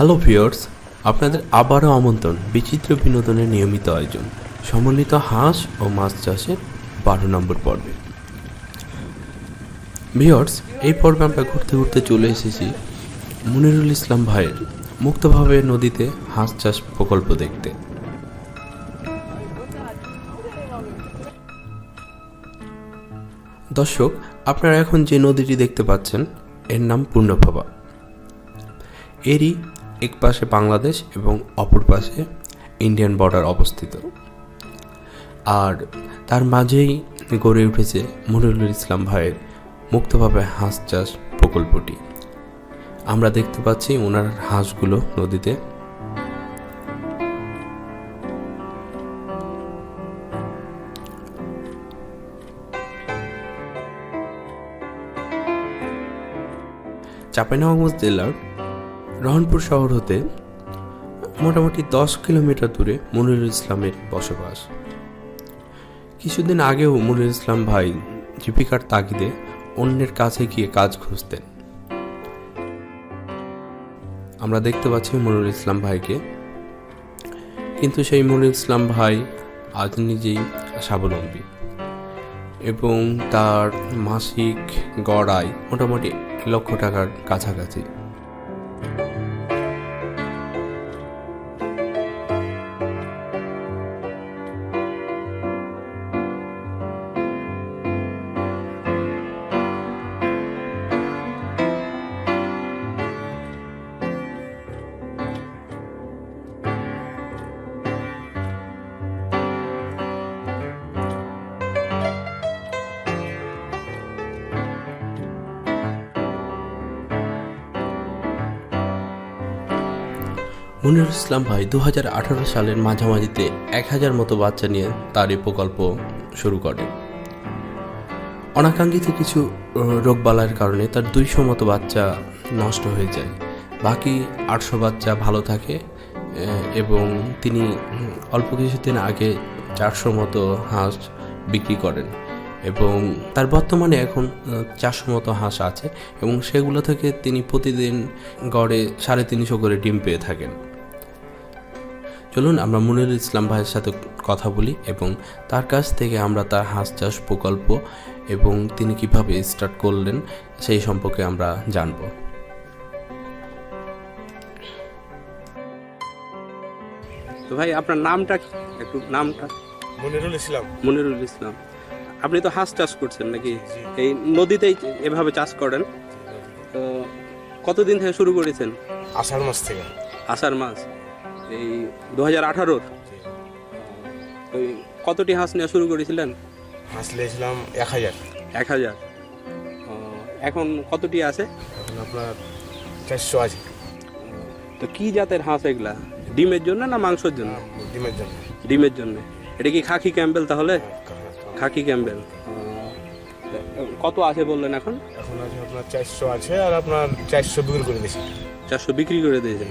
Hello viewers, আপনাদের আবারও আমন্ত্রণ, বিচিত্র বিনোদনের নিয়মিত আয়োজন সমন্বিত হাঁস ও মাছ চাষের বারো নম্বর পর্বে। ভিউয়ার্স, এই পর্বে আমরা ঘুরতে ঘুরতে চলে এসেছি মুনিরুল ইসলাম ভাইয়ের মুক্তভাবে নদীতে হাঁস চাষ প্রকল্প দেখতে। দর্শক, আপনারা এখন যে নদীটি দেখতে পাচ্ছেন, এর নাম পূর্ণভাবা এরই এক পাশে বাংলাদেশ এবং অপর পাশে ইন্ডিয়ান বর্ডার অবস্থিত। আর তার মাঝেই গড়ে উঠেছে মনিরুল ইসলাম ভাইয়ের মুক্তভাবে হাঁস চাষ প্রকল্পটি। আমরা দেখতে পাচ্ছি ওনার হাঁসগুলো নদীতে। চাঁপাইনবাবগঞ্জ জেলার রহনপুর শহর হতে মোটামুটি দশ কিলোমিটার দূরে মনিরুল ইসলামের বসবাস। কিছুদিন আগেও মনিরুল ইসলাম ভাই জীবিকার তাগিদে অন্যের কাছে গিয়ে কাজ খুঁজতেন। আমরা দেখতে পাচ্ছি মনিরুল ইসলাম ভাইকে। কিন্তু সেই মনিরুল ইসলাম ভাই আজ নিজেই স্বাবলম্বী এবং তার মাসিক গড় আয় মোটামুটি লক্ষ টাকার কাছাকাছি। মনিরুল ইসলাম ভাই দু হাজার আঠেরো সালের মাঝামাঝিতে এক হাজার মতো বাচ্চা নিয়ে তার এই প্রকল্প শুরু করে। অনাকাঙ্ক্ষিত কিছু আহ, রোগবালাইয়ের কারণে তার দুইশো মতো বাচ্চা নষ্ট হয়ে যায়। বাকি আটশো বাচ্চা ভালো থাকে এবং তিনি অল্প কিছুদিন আগে চারশো মতো হাঁস বিক্রি করেন এবং তার বর্তমানে এখন চারশো মতো হাঁস আছে এবং সেগুলো থেকে তিনি প্রতিদিন গড়ে সাড়ে তিনশো করে ডিম পেয়ে থাকেন। চলুন আমরা মুনিরুল ইসলাম ভাইয়ের সাথে কথা বলি এবং তার কাছ থেকে আমরা তার হাঁস চাষ প্রকল্প এবং তিনি কীভাবে স্টার্ট করলেন সেই সম্পর্কে আমরা জানব। তো ভাই আপনার নামটা কি? একটু নামটা। মনিরুল ইসলাম। মনিরুল ইসলাম। আপনি তো হাঁস চাষ করছেন নাকি? এই নদীতেই এভাবে চাষ করেন। তো কতদিন থেকে শুরু করেছেন? আষাঢ় মাস থেকে। আষাঢ় মাস। এই দু হাজার আঠারোর ওই কতটি হাঁস নেওয়া শুরু করেছিলেন? হাঁস নিয়েছিলাম এক হাজার। এক হাজার। এখন কতটি আছে? আপনার চারশো আছে। তো কি জাতের হাঁস এগুলা? ডিমের জন্য না মাংসের জন্য? ডিমের জন্য। ডিমের জন্য। এটা কি খাকি ক্যাম্বেল তাহলে? Khaki Campbell. কত আছে বললেন এখন? এখন আছে আপনার চারশো আছে আর আপনার চারশো বিক্রি করে দিয়েছি। চারশো বিক্রি করে দিয়েছেন।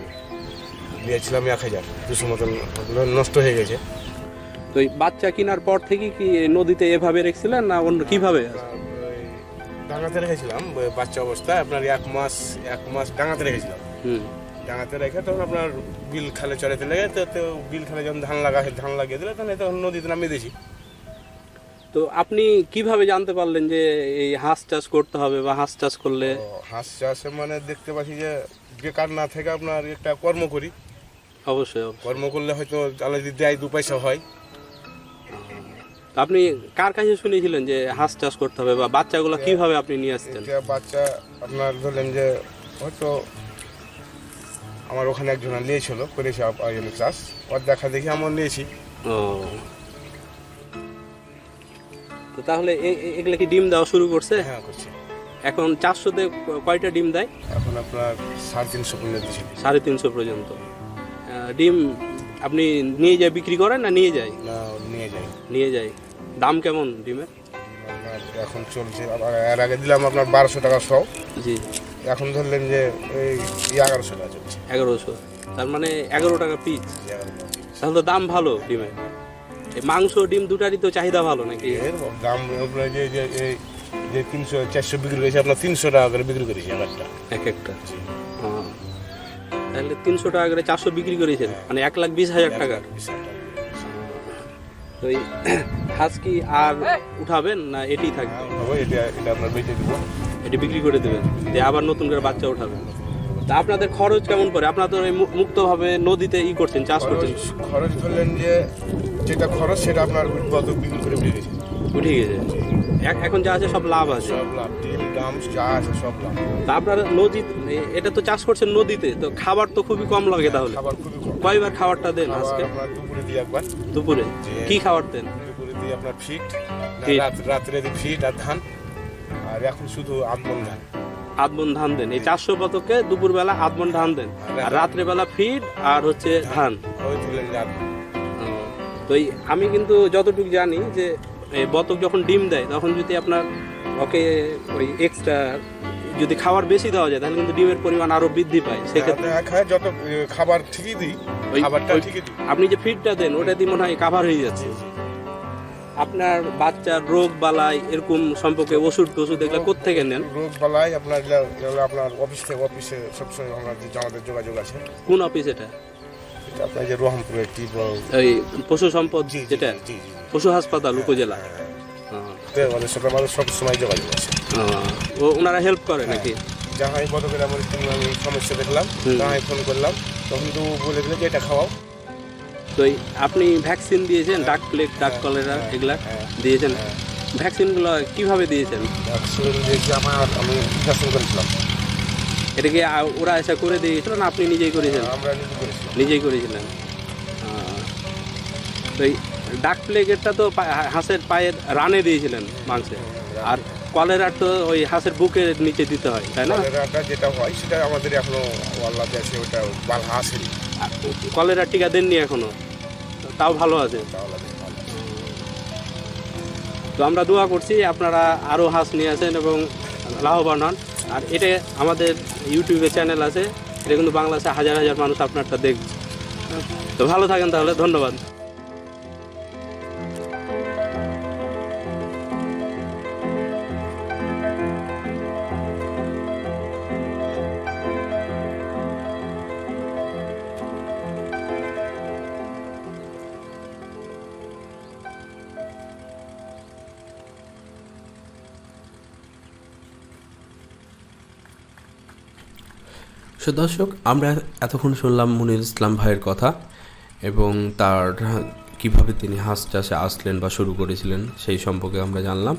নিয়েছিলাম এক হাজার। দুশো মতন নষ্ট হয়ে গেছে। তো এই বাচ্চা কেনার পর থেকে কি নদীতে এভাবে রেখেছিলেন না অন্য কীভাবে? ডাঙাতে রেখেছিলাম বাচ্চা অবস্থায় আপনার এক মাস এক মাস ডাঙাতে রেখেছিলাম। হুম। ডাঙাতে রেখে তখন আপনার বিল খালে চড়াতে লেগে তো তো বিল খালে যখন ধান লাগা ধান লাগিয়ে দিলে তখন তখন নদীতে নামিয়ে দিয়েছি। তো আপনি কীভাবে জানতে পারলেন যে এই হাঁস চাষ করতে হবে বা হাঁস চাষ করলে? হাঁস চাষে মানে দেখতে পাচ্ছি যে বেকার না থেকে আপনার একটা কর্ম করি। অবশ্যই। কর্ম করলে হয়তো আল্লাহ যদি দেয় দু পয়সা হয়। তো আপনি কার কাছে শুনেছিলেন যে হাঁস চাষ করতে হবে বা বাচ্চাগুলো কীভাবে আপনি নিয়ে আসতেন বাচ্চা আপনার ধরলেন যে হয়তো আমার ওখানে একজন নিয়েছিল করেছে চাষ। ওর দেখা দেখি আমার নিয়েছি। ও। তো তাহলে এ- এ- কি ডিম দেওয়া শুরু করছে? হ্যাঁ করছি। এখন চারশোতে কয়টা ডিম দেয়? এখন আপনার সাড়ে তিনশো পর্যন্ত সাড়ে তিনশো পর্যন্ত। ডিম আপনি নিয়ে যায় বিক্রি করেন না নিয়ে যায়? না নিয়ে যাই নিয়ে যায়। দাম কেমন ডিমের? এখন চলছে এর আগে দিলাম আপনার বারোশো টাকা সব। জি। এখন ধরলেন যে এই এগারোশো টাকা চলছে। এগারোশো। তার মানে এগারো টাকা পিস। তাহলে তো দাম ভালো ডিমের। এই মাংস ডিম দুটারই তো চাহিদা ভালো নাকি? এর দাম যে যে এই যে তিনশো চারশো বিক্রি করেছে আপনার তিনশো টাকা করে বিক্রি করেছি একটা। এক একটা। তাহলে তিনশো টাকা করে চারশো বিক্রি করেছেন। মানে এক লাখ বিশ হাজার টাকা। বিশ হাজার তো এই হাঁস কি আর উঠাবেন না এটি থাকবে? হ্যাঁ, এটা এটা আপনার বেঁচে দেবো। এটি বিক্রি করে দেবেন দিয়ে আবার নতুন করে বাচ্চা উঠাবেন। তা আপনাদের খরচ কেমন পড়ে? আপনারা তো এই মুক্তভাবে নদীতে ই করছেন চাষ করছেন? খরচ খরচ ধরলেন যে যেটা খরচ সেটা আপনার বিক্রি করে উঠে গেছে। উঠে গেছে। এখন যা আছে সব লাভ আছে। সব লাভ ডিম দাম যা আছে সব লাভ। তা আপনারা নদী এটা তো চাষ করছেন নদীতে তো খাবার তো খুবই কম লাগে তাহলে। খাবার খুবই কম। কয়বার খাবারটা দেন আজকে? দুপুরে দিই একবার। দুপুরে? কি খাবার দেন? দুপুরে দিই আপনার ফিট ফিট। রাত রাত্রে দিই ফিট আর ধান। আর এখন শুধু আমন ধান। আদমন ধান দেন। এই চারশো পতকে দুপুরবেলা আদমন ধান দেন। আর রাত্রেবেলা ফিড আর হচ্ছে ধান। তো আমি কিন্তু যতটুকু জানি যে বতক যখন ডিম দেয় তখন যদি আপনার ওকে ওই এক্সট্রা যদি খাবার বেশি দেওয়া যায় তাহলে কিন্তু ডিমের পরিমাণ আরও বৃদ্ধি পায়। সেক্ষেত্রে যত খাবার ঠিকই দিই ওই- খাবারটা ঠিকই দিই। আপনি যে ফিডটা দেন ওটা দিয়ে মনে হয় কাভার হয়ে যাচ্ছে। আপনার বাচ্চার রোগ বালাই এরকম সম্পর্কে ওষুধ টষুধ এগুলো কোথেকে নেন? রোগ বালাই আপনার আপনার অফিস থেকে অফিসে সবসময় আমরা যে আমাদের যোগাযোগ আছে। কোন অফিস এটা? এটা আপনার যে রহমপুরে কি পশু সম্পদ যেটা? জি, জি। পশু হাসপাতাল উপজেলা। হ্যাঁ, হ্যাঁ। আমাদের সাথে আমাদের সবসময় যোগাযোগ আছে। ও ওনারা হেল্প করে নাকি? আমার একটু আমি সমস্যা দেখলাম ফোন করলাম তখন তো বলে দিলে যে এটা খাওয়াও। তো আপনি ভ্যাকসিন দিয়েছেন ডাক প্লেগ ডাক কলেরা এগুলা হ্যাঁ। দিয়েছেন? ভ্যাকসিনগুলো কীভাবে দিয়েছেন? ভ্যাকসিন দিয়েছি আমার আমি ভ্যাকসিন করেছিলাম। এটা কি ওরা এসে করে দিয়েছিল না আপনি নিজেই করেছেন? আমরা নিজে করেছিলাম। নিজেই করেছিলেন। তো ডাক প্লেগেরটা তো হাঁসের পায়ের রানে দিয়েছিলেন মাংসে। আর কলেরার তো ওই হাঁসের বুকের নিচে দিতে হয় তাই না? কলেরাটা যেটা হয় সেটা আমাদের এখনও আল্লাহ আছে ওটা কলেরা টিকা দেননি এখনও? তাও ভালো আছে। তো আমরা দোয়া করছি আপনারা আরও হাঁস নিয়ে আসেন এবং লাভবান হন। আর এটা আমাদের ইউটিউবে চ্যানেল আছে এটা কিন্তু বাংলাদেশে হাজার হাজার মানুষ আপনারটা দেখবে তো ভালো থাকেন তাহলে ধন্যবাদ। সো দর্শক আমরা এতক্ষণ শুনলাম মুনির ইসলাম ভাইয়ের কথা এবং তার কীভাবে তিনি হাঁস চাষে আসলেন বা শুরু করেছিলেন সেই সম্পর্কে আমরা জানলাম।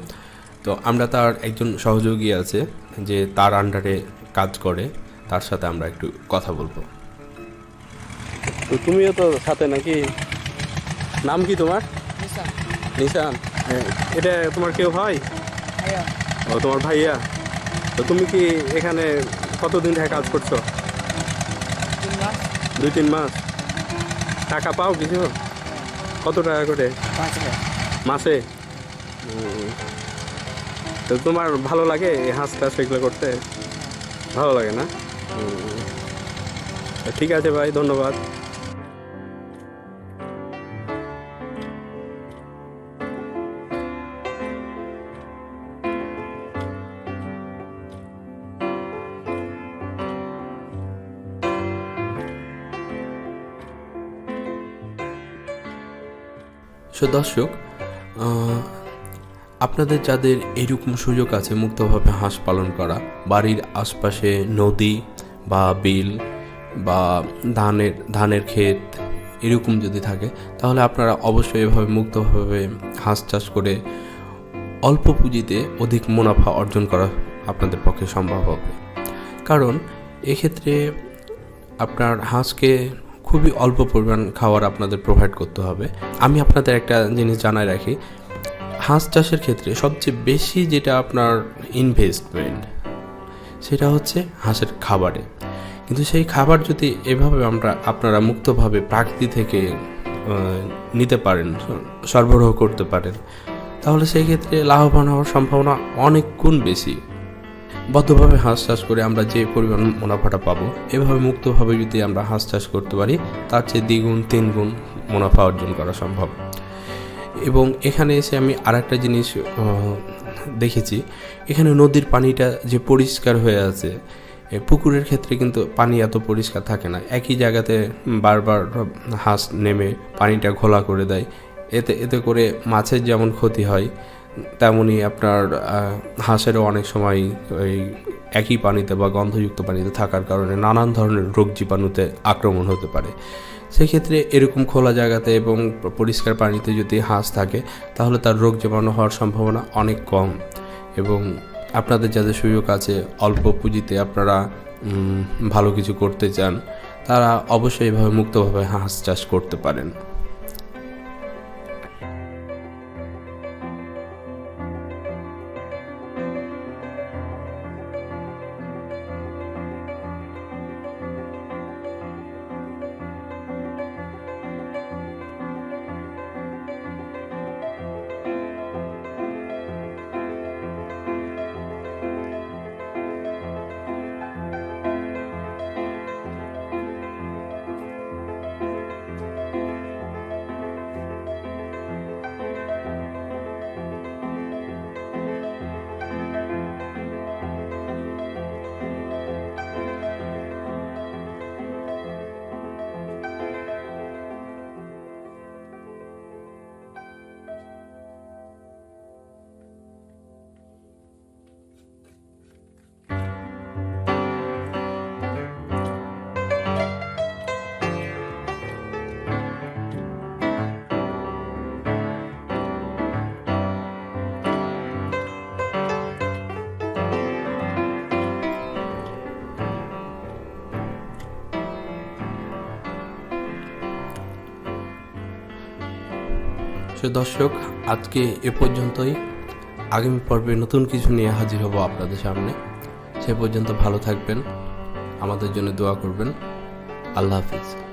তো আমরা তার একজন সহযোগী আছে যে তার আন্ডারে কাজ করে তার সাথে আমরা একটু কথা বলব। তো তুমিও তো সাথে নাকি? নাম কি তোমার? নিশান। এটা তোমার কেউ হয় ও তোমার ভাইয়া। তো তুমি কি এখানে কতদিন থেকে কাজ করছ? দুই তিন মাস। টাকা পাও কিছু? কত টাকা করে? মাসে? তো তোমার ভালো লাগে এই হাঁস টাস এগুলো করতে? ভালো লাগে না? ঠিক আছে ভাই, ধন্যবাদ। সো দর্শক আপনাদের যাদের এরকম সুযোগ আছে মুক্তভাবে হাঁস পালন করা, বাড়ির আশপাশে নদী বা বিল বা ধানের ধানের ক্ষেত এরকম যদি থাকে, তাহলে আপনারা অবশ্যই এভাবে মুক্তভাবে হাঁস চাষ করে অল্প পুঁজিতে অধিক মুনাফা অর্জন করা আপনাদের পক্ষে সম্ভব হবে। কারণ এক্ষেত্রে আপনার হাঁসকে খুবই অল্প পরিমাণ খাবার আপনাদের প্রোভাইড করতে হবে। আমি আপনাদের একটা জিনিস জানাই রাখি। হাঁস চাষের ক্ষেত্রে সবচেয়ে বেশি যেটা আপনার ইনভেস্টমেন্ট সেটা হচ্ছে হাঁসের খাবারে। কিন্তু সেই খাবার যদি এভাবে আমরা, আপনারা মুক্তভাবে প্রাকৃতি থেকে নিতে পারেন, সরবরাহ করতে পারেন, তাহলে সেই ক্ষেত্রে লাভবান হওয়ার সম্ভাবনা অনেক গুণ বেশি। বদ্ধভাবে হাঁস চাষ করে আমরা যে পরিমাণ মুনাফাটা পাবো, এভাবে মুক্তভাবে যদি আমরা হাঁস চাষ করতে পারি, তার চেয়ে দ্বিগুণ, তিনগুণ মুনাফা অর্জন করা সম্ভব। এবং এখানে এসে আমি আর একটা জিনিস দেখেছি। এখানে নদীর পানিটা যে পরিষ্কার হয়ে আছে পুকুরের ক্ষেত্রে কিন্তু পানি এত পরিষ্কার থাকে না। একই জায়গাতে বারবার হাঁস নেমে পানিটা ঘোলা করে দেয়। এতে এতে করে মাছের যেমন ক্ষতি হয় তেমনি আপনার হাঁসেরও অনেক সময় ওই একই পানিতে বা গন্ধযুক্ত পানিতে থাকার কারণে নানান ধরনের রোগ জীবাণুতে আক্রমণ হতে পারে। সেক্ষেত্রে এরকম খোলা জায়গাতে এবং পরিষ্কার পানিতে যদি হাঁস থাকে, তাহলে তার রোগ জীবাণু হওয়ার সম্ভাবনা অনেক কম এবং আপনাদের যাদের সুযোগ আছে, অল্প পুঁজিতে আপনারা ভালো কিছু করতে চান, তারা অবশ্যই এভাবে মুক্তভাবে হাঁস চাষ করতে পারেন। সে দর্শক, আজকে এ পর্যন্তই। আগামী পর্বে নতুন কিছু নিয়ে হাজির হব আপনাদের সামনে। সে পর্যন্ত ভালো থাকবেন, আমাদের জন্য দোয়া করবেন। আল্লাহ হাফিজ।